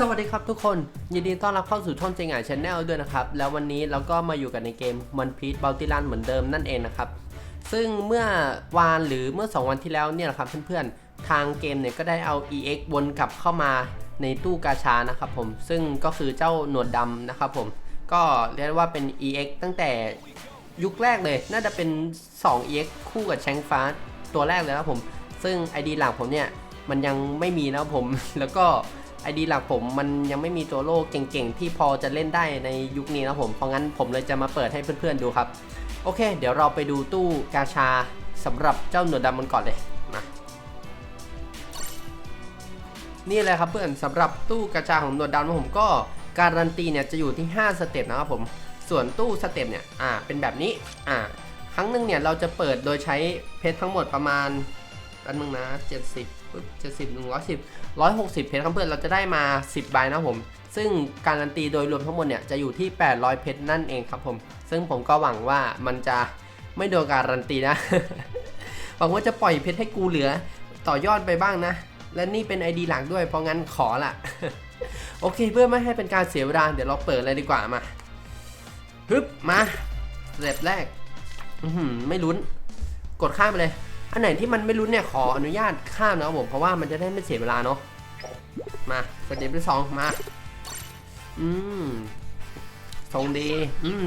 สวัสดีครับทุกคน ยินดีต้อนรับเข้าสู่ช่องเจงหายชาแนลด้วยนะครับ แล้ววันนี้เราก็มาอยู่กันในเกมมันพีทบัลติลันเหมือนเดิมนั่นเองนะครับ ซึ่งเมื่อวานหรือเมื่อ 2 วันที่แล้วเนี่ยแหละครับเพื่อนๆ ทางเกมเนี่ยก็ได้เอา EX วนกลับเข้ามาในตู้กาชานะครับผม ซึ่งก็คือเจ้าหนวดดำนะครับผม ก็เรียกว่าเป็น EX ตั้งแต่ยุคแรกเลย น่าจะเป็น 2 EX คู่กับแชงฟ้าตัวแรกเลยนะครับผม ซึ่ง ID หลักผมเนี่ยมันยังไม่มีนะครับผม แล้วก็ ID หลักผมมันยังไม่มีตัวโลกเก่งๆ ที่พอจะเล่นได้ในยุคนี้นะผม เพราะงั้นผมเลยจะมาเปิดให้เพื่อนๆดูครับ โอเค เดี๋ยวเราไปดูตู้กาชาสำหรับเจ้าหนวดดำมันก่อนเลยมานี่เลยครับเพื่อนสำหรับตู้กาชาของหนวดดำผมก็การันตีเนี่ยจะอยู่ที่ 5 สเต็ปนะครับผม ส่วนตู้สเต็ปเนี่ยอ่าเป็นแบบนี้อ่าครั้งหนึ่งเนี่ยเราจะเปิดโดยใช้เพชรทั้งหมดประมาณอันนึงนะ 70 ปุ๊บ70 110 160เพชรครับเพื่อนเราจะได้มา10ใบนะผม ซึ่งการันตีโดยรวมทั้งหมดเนี่ยจะอยู่ที่800เพชรนั่นเองครับผม ซึ่งผมก็หวังว่ามันจะไม่โดนการันตีนะ หวังว่าจะปล่อยเพชรให้กูเหลือต่อยอดไปบ้างนะ และนี่เป็น ID หลักด้วย เพราะงั้นขอละโอเคเพื่อไม่ให้เป็นการเสียเวลาเดี๋ยวเราเปิดเลยดีกว่ามาฮึบมาสเต็ปแรกอืไม่ลุ้น กดข้ามไปเลย อันไหนที่มันไม่ลุ้นเนี่ยขออนุญาตข้ามนะครับผมเพราะว่ามันจะได้ไม่เสียเวลาเนาะมาสเต็ปที่สองมา อืมทรงดี อืม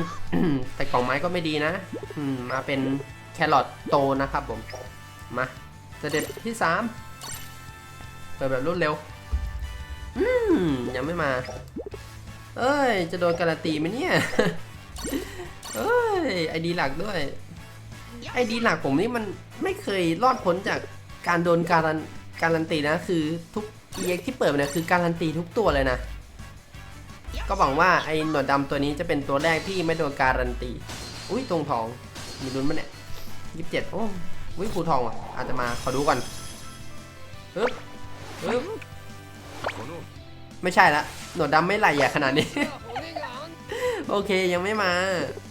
แต่กล่องไม้ก็ไม่ดีนะอืมมาเป็นแครอทโตนะครับผม มาสเต็ปที่สามเปิดแบบรวดเร็ว อืมยังไม่มา เอ้ย จะโดนการันตีไหมเนี่ย เอ้ยไอดีหลักด้วย ไอดีหลักผมนี่มันไม่เคยรอดพ้นจากการโดนการันการันตีนะ คือทุก EX ที่เปิดมาเนี่ยคือการันตีทุกตัวเลยนะ ก็หวังว่าไอหนวดดำตัวนี้จะเป็นตัวแรกที่ไม่โดนการันตี อุ้ยตรงทองมีลุ้นมั้ยเนี่ยยี่สิบเจ็ดโอ้วิภูทองอะอาจจะมาขอดูก่อนปึ๊บปึ๊บไม่ใช่ละหนวดดำไม่ไหลใหญ่ขนาดนี้ โอเคยังไม่มา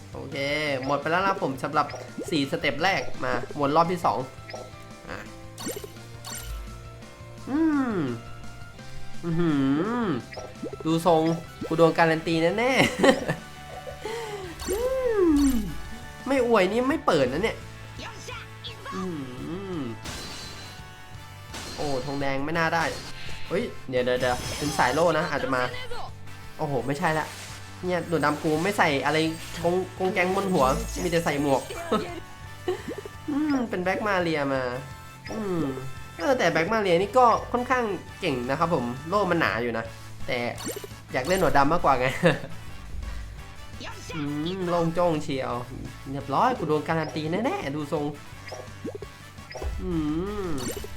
โอ เค หมดไปแล้วนะผมสำหรับ 4 สเต็ปแรกมาวนรอบที่ 2อะอืมอือหือดูทรงกูโดนการันตีแน่ๆอืมไม่อวยนี่ไม่เปิดนะเนี่ยอืมโอ้ทองแดงไม่น่าได้ เฮ้ยเดี๋ยวเดี๋ยวเดี๋ยวเป็นสายโล่นะ อาจจะมา โอ้โห ไม่ใช่ละ เนี่ยหนวดดำกูไม่ใส่อะไรกงกงแกงบนหัว มีแต่ใส่หมวก อืม เป็นแบ็กมาเรียมา อืมเออแต่แบ็กมาเรียนี่ก็ค่อนข้างเก่งนะครับผม โล่มันหนาอยู่นะ แต่อยากเล่นหนวดดำมากกว่าไงอืมลงโจ้งเชียวเรียบร้อยกูโดนการันตีแน่ๆ ดูทรง อืม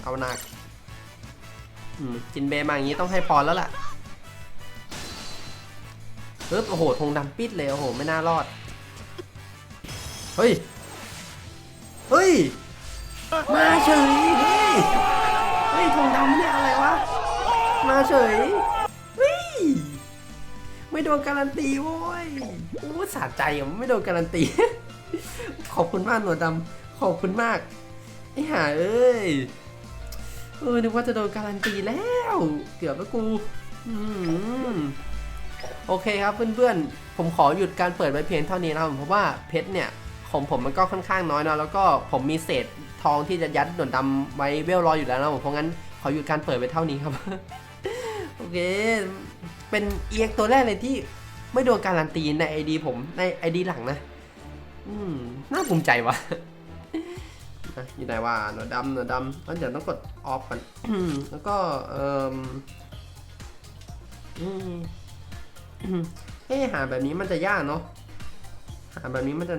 เอาหนัก อืมจินเบมาอย่างนี้ต้องให้พรแล้วล่ะ ปึ๊บโอ้โหธงดำปิดเลยโอ้โหไม่น่ารอด เฮ้ย เฮ้ย มาเฉยเฮ้ยเฮ้ยธงดำเนี่ยอะไรวะ มาเฉยเฮ้ยไม่โดนการันตีโว้ยโอ้สะใจอะไม่โดนการันตี ขอบคุณมากหนวดดำขอบคุณมากไอ้ห่าเอ้ยเออนึกว่าจะโดนการันตีแล้ว เกือบแล้วกู อืม โอเคครับเพื่อนๆ ผมขอหยุดการเปิดไว้เพียงเท่านี้นะครับเพราะว่าเพชรเนี่ยของผมมันก็ค่อนข้างน้อยนะแล้วก็ผมมีเศษทองที่จะยัดหนวดดำไว้เวลรออยู่แล้วนะผมเพราะงั้นขอหยุดการเปิดไว้เท่านี้ครับ โอเค เป็นเอียกตัวแรกเลยที่ไม่โดนการันตีในไอดีผมในไอดีหลังนะอืมน่าภูมิใจวะอะอยู่ไหนว่าหนวดดำหนวดดำงั้นเดี๋ยวต้องกดออฟก่อนแล้วก็เอ่ออืม เอ๊ะหาแบบนี้มันจะยากเนาะหาแบบนี้มันจะ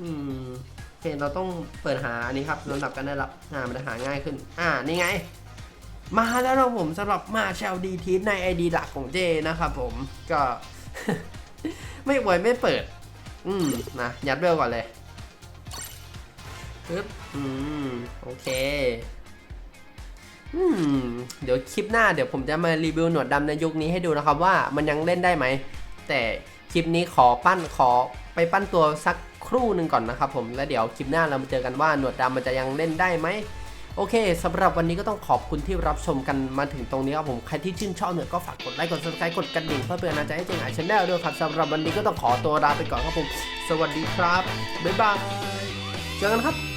อืมโอเคเราต้องเปิดหาอันนี้ครับลำดับกันได้ละหามันจะหาง่ายขึ้น อ่านี่ไง มาแล้วนะผมสำหรับมาแชลดีทีในไอดีหลักของเจนะครับผมก็ ไม่อวยไม่เปิด อืมนะยัดเบลก่อนเลยปึ๊บอืม โอเค เดี๋ยวคลิปหน้าเดี๋ยวผมจะมารีวิวหนวดดำในยุคนี้ให้ดูนะครับว่ามันยังเล่นได้ไหม แต่คลิปนี้ขอปั้นขอไปปั้นตัวสักครู่หนึ่งก่อนนะครับผมแล้วเดี๋ยวคลิปหน้าเรามาเจอกันว่าหนวดดำมันจะยังเล่นได้ไหมโอเคสำหรับวันนี้ก็ต้องขอบคุณที่รับชมกันมาถึงตรงนี้ครับผมใครที่ชื่นชอบเนี่ยก็ฝากกดไลค์กด subscribe กดกระดิ่งเพื่อเป็นกำลังใจให้เจงไอชแนลด้วยครับสำหรับวันนี้ก็ต้องขอตัวลาไปก่อนครับผม สวัสดีครับบ๊ายบายเจอกันครับ